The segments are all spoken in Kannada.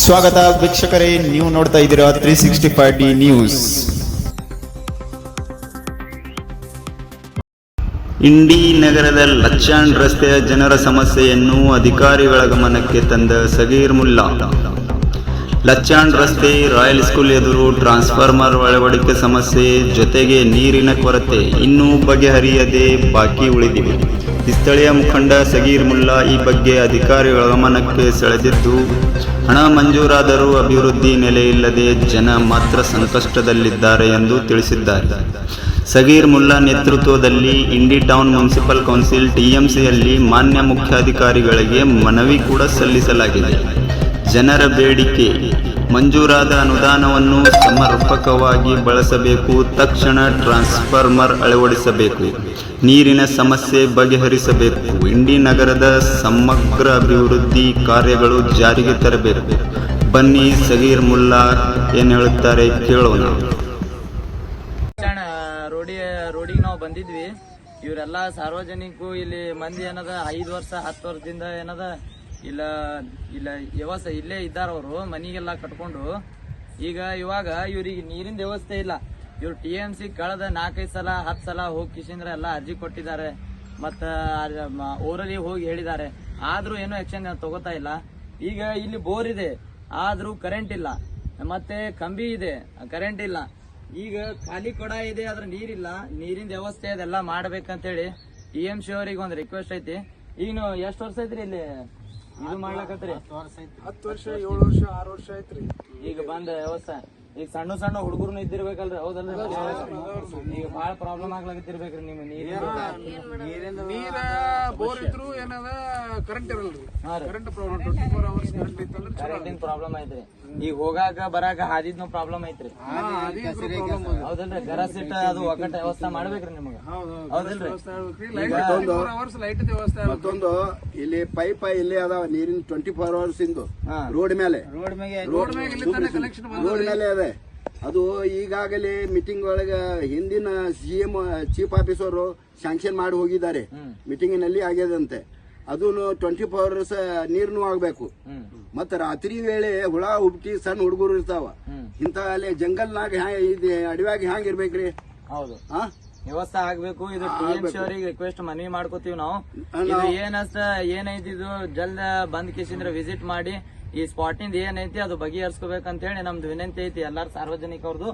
ಸ್ವಾಗತ ವೀಕ್ಷಕರೇ, ನೀವು ನೋಡ್ತಾ ಇದ್ದೀರಾ three sixty five D news Indi ನಗರದ ಲಚ್ಚಾಂಡ್ ರಸ್ತೆಯ ಜನರ ಸಮಸ್ಯೆಯನ್ನು ಅಧಿಕಾರಿಗಳ ಗಮನಕ್ಕೆ ತಂದ ಸಗೀರ್ ಮುಲ್ಲಾ. ಲಚ್ಚಾಂಡ್ ರಸ್ತೆ, ರಾಯಲ್ ಸ್ಕೂಲ್ ಎದುರು ಟ್ರಾನ್ಸ್ಫಾರ್ಮರ್ ಅಳವಡಿಕೆ ಸಮಸ್ಯೆ, ಜೊತೆಗೆ ನೀರಿನ ಕೊರತೆ ಇನ್ನೂ ಬಗೆಹರಿಯದೆ ಬಾಕಿ ಉಳಿದಿವೆ. ಸ್ಥಳೀಯ ಮುಖಂಡ ಸಗೀರ್ ಮುಲ್ಲಾ ಈ ಬಗ್ಗೆ ಅಧಿಕಾರಿಗಳ ಗಮನಕ್ಕೆ ಸೆಳೆದಿದ್ದು, ಹಣ ಮಂಜೂರಾದರೂ ಅಭಿವೃದ್ಧಿ ನೆಲೆಯಿಲ್ಲದೆ ಜನ ಮಾತ್ರ ಸಂಕಷ್ಟದಲ್ಲಿದ್ದಾರೆ ಎಂದು ತಿಳಿಸಿದ್ದಾರೆ. ಸಗೀರ್ ಮುಲ್ಲಾ ನೇತೃತ್ವದಲ್ಲಿ ಇಂಡಿ ಟೌನ್ ಮುನ್ಸಿಪಲ್ ಕೌನ್ಸಿಲ್ ಟಿಎಂಸಿಯಲ್ಲಿ ಮಾನ್ಯ ಮುಖ್ಯಾಧಿಕಾರಿಗಳಿಗೆ ಮನವಿ ಕೂಡ ಸಲ್ಲಿಸಲಾಗಿದೆ. ಜನರ ಬೇಡಿಕೆ. ಮಂಜೂರಾದ ಅನುದಾನವನ್ನು ಸಮರ್ಪಕವಾಗಿ ಬಳಸಬೇಕು. ತಕ್ಷಣ ಟ್ರಾನ್ಸ್ಫಾರ್ಮರ್ ಅಳವಡಿಸಬೇಕು. ನೀರಿನ ಸಮಸ್ಯೆ ಬಗೆಹರಿಸಬೇಕು. ಇಂಡಿ ನಗರದ ಸಮಗ್ರ ಅಭಿವೃದ್ಧಿ ಕಾರ್ಯಗಳು ಜಾರಿಗೆ ತರಬೇಕು. ಬನ್ನಿ ಸಗೀರ್ ಮುಲ್ಲಾ ಏನ್ ಹೇಳುತ್ತಾರೆ ಕೇಳೋಣ. ರೋಡಿ, ರೋಡಿಗೆ ನಾವು ಬಂದಿದ್ವಿ. ಇವರೆಲ್ಲ ಸಾರ್ವಜನಿಕರು ಇಲ್ಲಿ ಮಂದಿ ಏನದ ಐದು ವರ್ಷ, ಹತ್ತು ವರ್ಷದಿಂದ ಏನದ ಇಲ್ಲ ಇಲ್ಲ, ವ್ಯವಸ್ಥೆ ಇಲ್ಲೇ ಇದ್ದಾರವರು, ಮನಿಗೆಲ್ಲ ಕಟ್ಕೊಂಡು. ಈಗ ಇವಾಗ ಇವ್ರಿಗೆ ನೀರಿನ ವ್ಯವಸ್ಥೆ ಇಲ್ಲ. ಇವ್ರು ಟಿ ಎಂ ಸಿ ಕಳೆದ ನಾಲ್ಕೈದು ಸಲ, ಹತ್ತು ಸಲ ಹೋಗಿ ಕಿಶಿಂದ್ರ ಎಲ್ಲ ಅರ್ಜಿ ಕೊಟ್ಟಿದ್ದಾರೆ. ಮತ್ತು ಊರಲ್ಲಿ ಹೋಗಿ ಹೇಳಿದ್ದಾರೆ. ಆದ್ರೂ ಏನೂ ಆಕ್ಷನ್ ತಗೋತಾ ಇಲ್ಲ. ಈಗ ಇಲ್ಲಿ ಬೋರ್ ಇದೆ. ಆದ್ರೂ ಕರೆಂಟ್ ಇಲ್ಲ. ಮತ್ತೆ ಕಂಬಿ ಇದೆ. ಕರೆಂಟ್ ಇಲ್ಲ. ಈಗ ಖಾಲಿ ಕೊಡ ಇದೆ ಅದ್ರ ನೀರಿಲ್ಲ. ನೀರಿನ ವ್ಯವಸ್ಥೆ ಅದೆಲ್ಲ ಮಾಡ್ಬೇಕಂತೇಳಿ ಟಿ ಎಂ ಸಿ ಅವ್ರಿಗೆ ಒಂದು ರಿಕ್ವೆಸ್ಟ್ ಐತಿ. ಈಗ ಎಷ್ಟು ವರ್ಷ ಐತ್ರಿ ಇಲ್ಲಿ? ಇದು ಮಾಡ್ಲಕತ್ರಿ ಹತ್ತು ವರ್ಷ ಏಳು ವರ್ಷ ಆರು ವರ್ಷ ಐತ್ರಿ ಈಗ ಬಂದ ವ್ಯವಸ್ಥೆ. ಈಗ ಸಣ್ಣ ಸಣ್ಣ ಹುಡುಗರು ಇದ್ದಿರ್ಬೇಕಲ್ರಿ ಹೌದಲ್ರಿ? ಈಗ ಬಾಳ ಪ್ರಾಬ್ಲಮ್ ಆಗ್ಲಾಗತ್ತಿರ್ಬೇಕ್ರಿ ನಿಮ್ಮ ನೀರ್ ನೀರ ಬೋರ್ ಇದ್ರು ಏನದ current ಇರಲ್ರಿ current problem twenty four hours current ಇತ್ತಂದ್ರೆ ಚಲೋ ಕರೆಂಟಿನ ಪ್ರಾಬ್ಲಮ್ ಐತ್ರಿ. ಈಗ ಹೋಗಾಕ ಬರಾಕ ಹಾದಿದ್ನು ಪ್ರಾಬ್ಲಮ್ ಐತ್ರಿ. ಹೌದಲ್ರಿ? ಗರಸಿಟ್ಟ ಅದು ಒಕ್ಕಟ ವ್ಯವಸ್ಥೆ ಮಾಡ್ಬೇಕ್ರಿ ನಿಮಗ. ಹೌದಲ್ರಿ? ಅವರ್ಸ್ ಲೈಟ್ ವ್ಯವಸ್ಥೆ ಮತ್ತೊಂದು ಇಲ್ಲಿ ಪೈಪ್ ಇಲ್ಲಿ ಅದಾವ ನೀರಿನ ಟ್ವೆಂಟಿ ಫೋರ್ ಅವರ್ಸ್ ಇಂದು ರೋಡ್ ಮೇಲೆ. ರೋಡ್ ಮ್ಯಾಗೆ ರೋಡ್ ತನಕ ಕನೆಕ್ಷನ್ ರೋಡ್ ಮೇಲೆ ಅದೇ. ಅದು ಈಗಾಗಲೇ ಮೀಟಿಂಗ್ ಒಳಗೆ ಹಿಂದಿನ ಸಿಎಂ ಚೀಫ್ ಆಫೀಸರ್ ಸ್ಯಾಂಕ್ಷನ್ ಮಾಡಿ ಹೋಗಿದ್ದಾರೆ. ಮೀಟಿಂಗಿನಲ್ಲಿ ಆಗ್ಯದಂತೆ. ಅದು ಟ್ವೆಂಟಿ ಫೋರ್ ಅವರ್ಸ್ ನೀರ್ನು ಆಗ್ಬೇಕು. ಮತ್ತೆ ರಾತ್ರಿ ವೇಳೆ ಹುಳ ಹುಬ್ಟಿ ಸಣ್ಣ ಹುಡುಗರು ಇರ್ತಾವ. ಇಂತ ಅಲ್ಲಿ ಜಂಗಲ್ ನಾಗ ಇದು ಅಡವ್ಯಾಗ ಹ್ಯಾಂಗ ಇರ್ಬೇಕ್ರಿ? ಹೌದು. ವ್ಯವಸ್ಥೆ ಆಗ್ಬೇಕು ಇದು ಟಿ ಎಂ ಸಿ ಅವರಿಗೆ ರಿಕ್ವೆಸ್ಟ್ ಮನವಿ ಮಾಡ್ಕೋತೀವಿ ನಾವು. ಏನಷ್ಟ ಏನೈತಿ ಇದು ಜಲ್ದ ಬಂದ್ ಕೇಸಿಂದ್ರ ವಿಸಿಟ್ ಮಾಡಿ ಈ ಸ್ಪಾಟ್ನಿಂದ ಏನೈತಿ ಅದು ಬಗೆಹರಿಸ್ಕೋಬೇಕಂತ ಹೇಳಿ ನಮ್ದು ವಿನಂತಿ ಐತಿ ಎಲ್ಲಾರು ಸಾರ್ವಜನಿಕರದು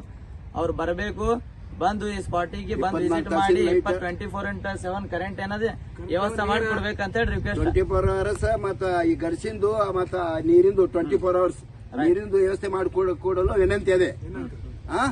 ಅವ್ರು ಬರಬೇಕು ಬಂದು ಈ ಸ್ಪಾಟಿಗೆ ಬಂದು ವಿಸಿಟ್ ಮಾಡಿ ಇಪ್ಪತ್ twenty four into seven current ಏನದೆ? ವ್ಯವಸ್ಥೆ ಮಾಡಿ ಕೊಡ್ಬೇಕಂತ ಹೇಳಿ ರಿಕ್ವೆಸ್ಟ್ ಟ್ವೆಂಟಿ ಫೋರ್ ಅವರ್ಸ್ ಮತ್ತ ಈ ಗರ್ಸಿಂದು ಮತ್ತ ನೀರಿಂದು ಟ್ವೆಂಟಿ ಫೋರ್ ಅವರ್ಸ್ ನೀರಿಂದು ವ್ಯವಸ್ಥೆ ಮಾಡಿ ಕೊಡಲು ವಿನಂತಿ ಅದೇ. ಆ?